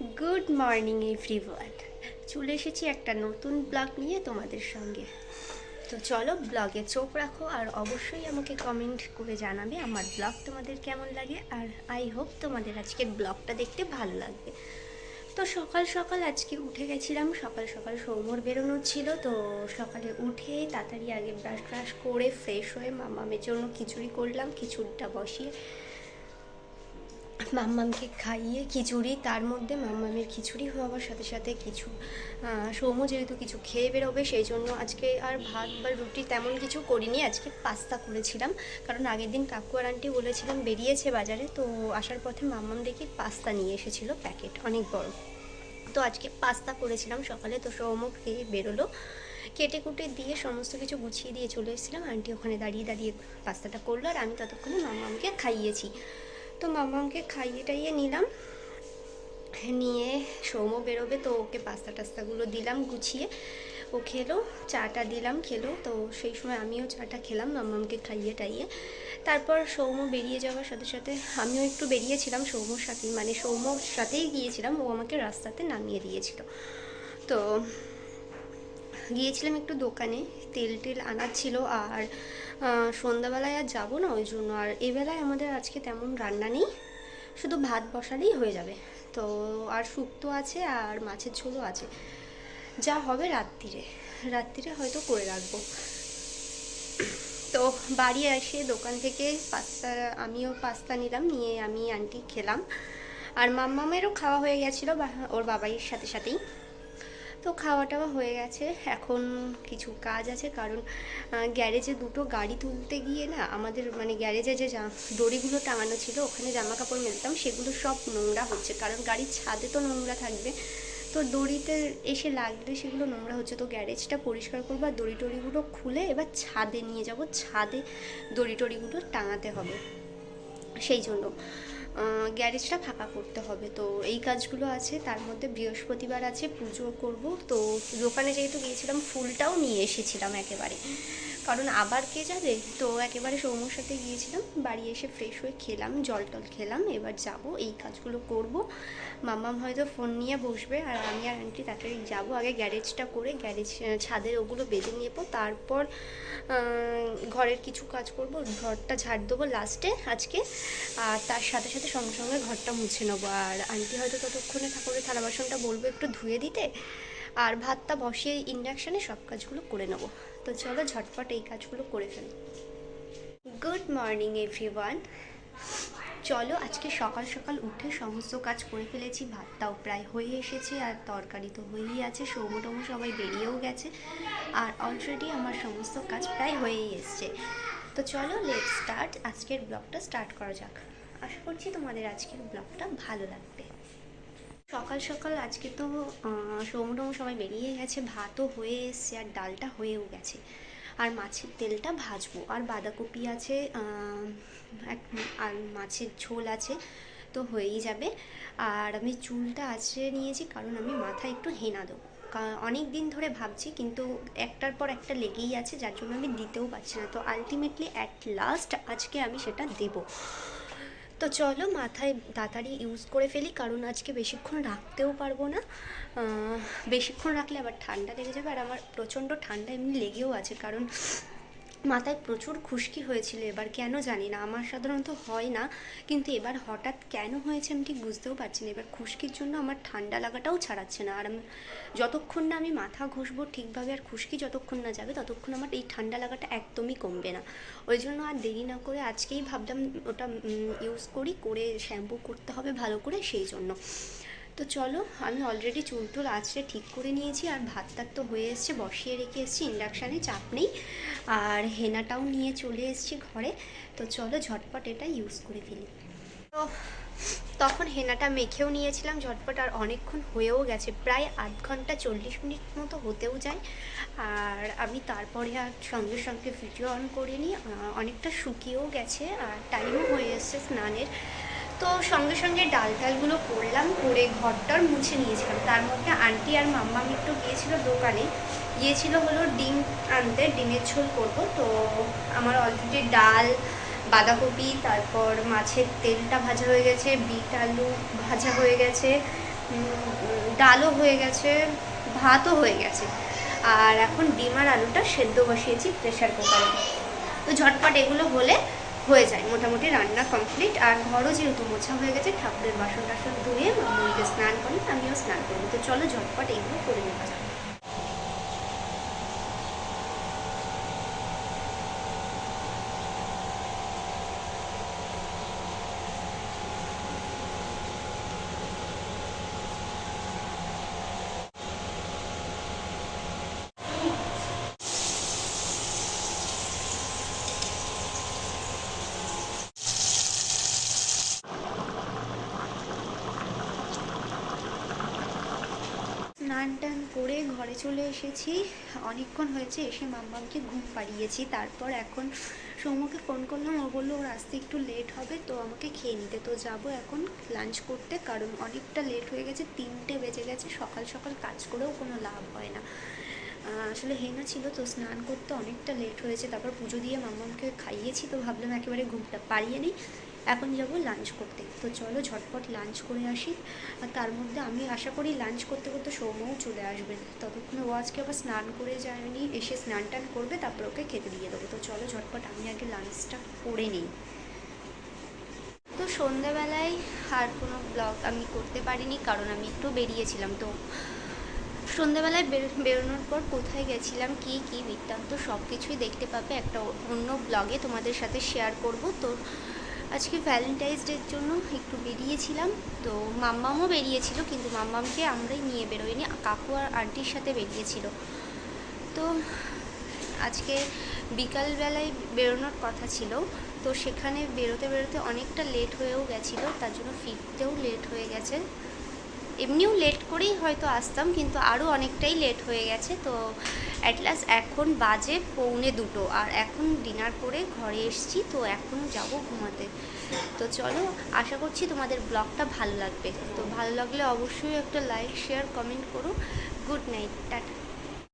Good morning everyone চলে এসেছি একটা নতুন ব্লগ নিয়ে তোমাদের সঙ্গে। তো চলো ব্লগে চোখ রাখো আর অবশ্যই আমাকে কমেন্ট করে জানাবে আমার ব্লগ তোমাদের কেমন লাগে আর আই হোপ তোমাদের আজকের ব্লগটা দেখতে ভালো লাগবে। তো সকাল সকাল আজকে উঠে গেছিলাম, সকাল সকাল সৌমর বেরোনো ছিল, তো সকালে উঠে তাড়াতাড়ি আগে ব্রাশ ব্রাশ করে ফ্রেশ হয়ে মামামের জন্য খিচুড়ি করলাম, খিচুড়িটা বসিয়ে মাম্মামকে খাইয়ে খিচুড়ি, তার মধ্যে মাম্মামের খিচুড়ি হওয়ার সাথে সাথে কিছু সৌম্য যেহেতু কিছু খেয়ে বেরোবে, সেই জন্য আজকে আর ভাত বা রুটি তেমন কিছু করিনি। আজকে পাস্তা করেছিলাম, কারণ আগের দিন কাকু আর আন্টি বলেছিলাম বেরিয়েছে বাজারে, তো আসার পথে মাম্মাম দেখি পাস্তা নিয়ে এসেছিল প্যাকেট, অনেক বড়। তো আজকে পাস্তা করেছিলাম সকালে, তো সৌম্য খেয়ে বেরোলো। কেটে কুটে দিয়ে সমস্ত কিছু গুছিয়ে দিয়ে চলে এসেছিলাম। আন্টি ওখানে দাঁড়িয়ে দাঁড়িয়ে পাস্তাটা করল আর আমি ততক্ষণে মাম্মামকে খাইয়েছি। তো মাম্মামকে খাইয়ে টাইয়ে নিলাম। নিয়ে সৌম্য বেরোবে তো ওকে পাস্তা টাস্তাগুলো দিলাম গুছিয়ে। ও খেলো, চাটা দিলাম, খেলো। তো সেই সময় আমিও চাটা খেলাম মাম্মামকে খাইয়ে টাইয়ে। তারপর সৌম্য বেরিয়ে যাওয়ার সাথে সাথে আমিও একটু বেরিয়েছিলাম সৌম্যর সাথেই মানে সৌম্যর সাথেই গিয়েছিলাম। ও আমাকে রাস্তাতে নামিয়ে দিয়েছিল। তো গিয়েছিলাম একটু দোকানে, তেল টেল আনার ছিল আর সন্ধ্যাবেলায় আর যাব না ওই জন্য। আর এবেলায় আমাদের আজকে তেমন রান্না নেই, শুধু ভাত বসালেই হয়ে যাবে। তো আর শুক্তো আছে আর মাছের ঝোলও আছে। যা হবে রাত্রিরে রাত্রিরে হয়তো করে রাখব। তো বাড়ি এসে দোকান থেকে পাস্তা, আমিও পাস্তা নিলাম, নিয়ে আমি আন্টি খেলাম। আর মাম্মামেরও খাওয়া হয়ে গেছিল ওর বাবাইয়ের সাথে সাথেই। তো খাওয়া টাওয়া হয়ে গেছে। এখন কিছু কাজ আছে কারণ গ্যারেজে দুটো গাড়ি তুলতে গিয়ে না আমাদের মানে গ্যারেজে যে দড়িগুলো টাঙানো ছিল, ওখানে জামা কাপড় মেলতাম, সেগুলো সব নোংরা হচ্ছে। কারণ গাড়ির ছাদে তো নোংরা থাকবে। তো দড়িতে এসে লাগলে সেগুলো নোংরা হচ্ছে। তো গ্যারেজটা পরিষ্কার করব আর দড়ি টড়িগুলো খুলে এবার ছাদে নিয়ে যাব। ছাদে দড়ি টড়িগুলো টাঙাতে হবে। সেই জন্য। গ্যারেজটা ফাঁকা করতে হবে। তো এই কাজগুলো আছে, তার মধ্যে বৃহস্পতিবার আছে, পুজো করব। তো দোকানে যেহেতু গিয়েছিলাম, ফুলটাও নিয়ে এসেছিলাম একেবারে। কারণ আবার কে যাবে তো একেবারে সৌম্যর সাথে গিয়েছিলাম, বাড়ি এসে ফ্রেশ হয়ে খেলাম, জল টল খেলাম, এবার যাব, এই কাজগুলো করব। মাম্মাম হয়তো ফোন নিয়ে বসবে আর আমি আর আন্টি তাড়াতাড়ি যাব, আগে গ্যারেজটা করে গ্যারেজ ছাদের ওগুলো বেঁধে নেব, তারপর ঘরের কিছু কাজ করব, ঘরটা ঝাড় দেবো লাস্টে আজকে, আর তার সাথে সাথে সঙ্গে সঙ্গে ঘরটা মুছে নেব। আর আন্টি হয়তো ততক্ষণে ঠাকুরের থালা বাসনটা বলব একটু ধুয়ে দিতে আর ভাতটা বসিয়ে ইন্ডাকশানে সব কাজগুলো করে নেব। তো চলো ঝটপট এই কাজগুলো করে ফেলি। গুড মর্নিং এভরিওয়ান চলো আজকে সকাল সকাল উঠে সমস্ত কাজ করে ফেলেছি। ভাতটাও প্রায় হয়ে এসেছে আর তরকারি তো হয়েই আছে। সৌম টমু সবাই বেরিয়েও গেছে। আর অলরেডি আমার সমস্ত কাজ প্রায় হয়েই এসছে। তো চলো লেট স্টার্ট আজকের ব্লগটা স্টার্ট করা যাক। আশা করছি তোমাদের আজকের ব্লগটা ভালো লাগবে। সকাল সকাল আজকে তো সৌম টমু সবাই বেরিয়ে গেছে, ভাতও হয়ে এসছে আর ডালটা হয়েও গেছে। আর মাছের তেলটা ভাজবো। আর বাঁধাকপি আছে এক, আর মাছের ঝোল আছে, তো হয়েই যাবে। আর আমি চুলটা আঁচড়ে নিয়েছি কারণ আমি মাথায় একটু হেনা দেবো। অনেক দিন ধরে ভাবছি, কিন্তু একটার পর একটা লেগেই আছে, যার জন্য আমি দিতেও পারছি না। তো আলটিমেটলি অ্যাট লাস্ট আজকে আমি সেটা দেবো। তো চলো মাথায় তাড়াতাড়ি ইউজ করে ফেলি, কারণ আজকে বেশিক্ষণ রাখতেও পারব না। বেশিক্ষণ রাখলে আবার ঠান্ডা লেগে যাবে, আর আমার প্রচণ্ড ঠান্ডা এমনি লেগেও আছে, কারণ মাথায় প্রচুর খুশকি হয়েছিল, এবার কেন জানি না, আমার সাধারণত হয় না, কিন্তু এবার হঠাৎ কেন হয়েছে আমি ঠিক বুঝতেও পারছি না, এবার খুশকির জন্য আমার ঠান্ডা লাগাটাও ছাড়াচ্ছে না, আর আমি যতক্ষণ না আমি মাথা ঘষবো ঠিকভাবে আর খুশকি যতক্ষণ না যাবে, ততক্ষণ আমার এই ঠান্ডা লাগাটা একদমই কমবে না। ওই জন্য আর দেরি না করে আজকেই ভাবলাম ওটা ইউজ করি, করে শ্যাম্পু করতে হবে ভালো করে, সেই জন্য। তো চলো, আমি অলরেডি চুল টুল আঁচড়ে ঠিক করে নিয়েছি আর ভাত টাত তো হয়ে এসছে, বসিয়ে রেখে এসেছি ইন্ডাকশানে চাপ নেই। আর হেনাটাও নিয়ে চলে এসেছি ঘরে, তো চলো ঝটপট এটা ইউজ করে ফেলি। তো তখন হেনাটা মেখেও নিয়েছিলাম ঝটপট আর অনেকক্ষণ হয়েও গেছে, প্রায় আধ ঘণ্টা চল্লিশ মিনিট মতো হতেও যায়। আর আমি তারপরে আর সঙ্গে সঙ্গে ভিডিও অন করিনি অনেকটা শুকিয়েও গেছে আর টাইমও হয়ে এসছে স্নানের। তো সঙ্গে সঙ্গে ডাল টালগুলো করলাম, করে ঘরটার মুছে নিয়েছিলাম। তার মধ্যে আন্টি আর মাম্মা একটু গিয়েছিল দোকানে। গিয়েছিল হলো ডিম আনতে, ডিমের ঝোল করব। তো আমার অলরেডি ডাল, বাঁধাকপি, তারপর মাছের তেলটা ভাজা হয়ে গেছে, বিট আলু ভাজা হয়ে গেছে ডালও হয়ে গেছে, ভাতও হয়ে গেছে। আর এখন ডিম আর আলুটা সেদ্ধ বসিয়েছি প্রেশার কুকারে তো ঝটপট এগুলো হলে হয়ে যায়। মোটামুটি রান্না কমপ্লিট আর ঘরও যেহেতু মোছা হয়ে গেছে, ঠাকুরের বাসন টাসন ধুয়ে মন্দিরে স্নান করি আমিও স্নান করব তো চলো ঝটপট এগুলো করে নেওয়া যাক। স্নান টান করে ঘরে চলে এসেছি। অনেকক্ষণ হয়েছে, এসে মাম্মামকে ঘুম পাড়িয়েছি। তারপর এখন সৌম্যকে ফোন করলাম। ও বলল, ওর আসতে একটু লেট হবে, তো আমাকে খেয়ে নিতে। তো যাব এখন লাঞ্চ করতে, কারণ অনেকটা লেট হয়ে গেছে, তিনটে বেজে গেছে। সকাল সকাল কাজ করেও কোনো লাভ হয় না। আসলে হেনা ছিল, তো স্নান করতে অনেকটা লেট হয়েছে। তারপর পুজো দিয়ে মাম্মামকে খাইয়েছি, তো ভাবলাম একেবারে ঘুমটা পাড়িয়ে নিই। এখন যাব লাঞ্চ করতে। তো চলো ঝটপট লাঞ্চ করে আসি। আর তার মধ্যে আমি আশা করি লাঞ্চ করতে করতে সৌম্যও চলে আসবে। ততক্ষণে ও আজকে আবার স্নান করে যায়নি, এসে স্নান টান করবে, তারপর ওকে খেতে দিয়ে দেবো। তো চলো ঝটপট আমি আগে লাঞ্চটা করে নিই। তো সন্ধ্যাবেলায় আর কোনো ব্লগ আমি করতে পারিনি, কারণ আমি একটু বেরিয়েছিলাম। তো সন্ধ্যাবেলায় বেরোনোর পর কোথায় গেছিলাম, কি কি বৃত্তান্ত সব কিছুই দেখতে পাবে একটা অন্য ব্লগে তোমাদের সাথে শেয়ার করব। তো আজকে ভ্যালেন্টাইন্স ডের জন্য একটু বেরিয়েছিলাম। তো মাম্মামও বেরিয়েছিল, কিন্তু মাম্মামকে আমরাই নিয়ে বেরোইনি, কাকু আর আন্টির সাথে বেরিয়েছিল। তো আজকে বিকালবেলায় বেরোনোর কথা ছিল, তো সেখানে বেরোতে বেরোতে অনেকটা লেট হয়েও গেছিল, তার জন্য ফিরতেও লেট হয়ে গেছে। এমনিও লেট করেই হয়তো আসতাম, কিন্তু আরও অনেকটাই লেট হয়ে গেছে, তো অ্যাট লাস্ট এখন বাজে পৌনে দুটো আর এখন ডিনার করে ঘরে এসছি, তো এখন যাব ঘুমাতে। তো চলো, আশা করছি তোমাদের ব্লগটা ভালো লাগবে। তো ভালো লাগলে অবশ্যই একটা লাইক শেয়ার কমেন্ট করো। Good night tata.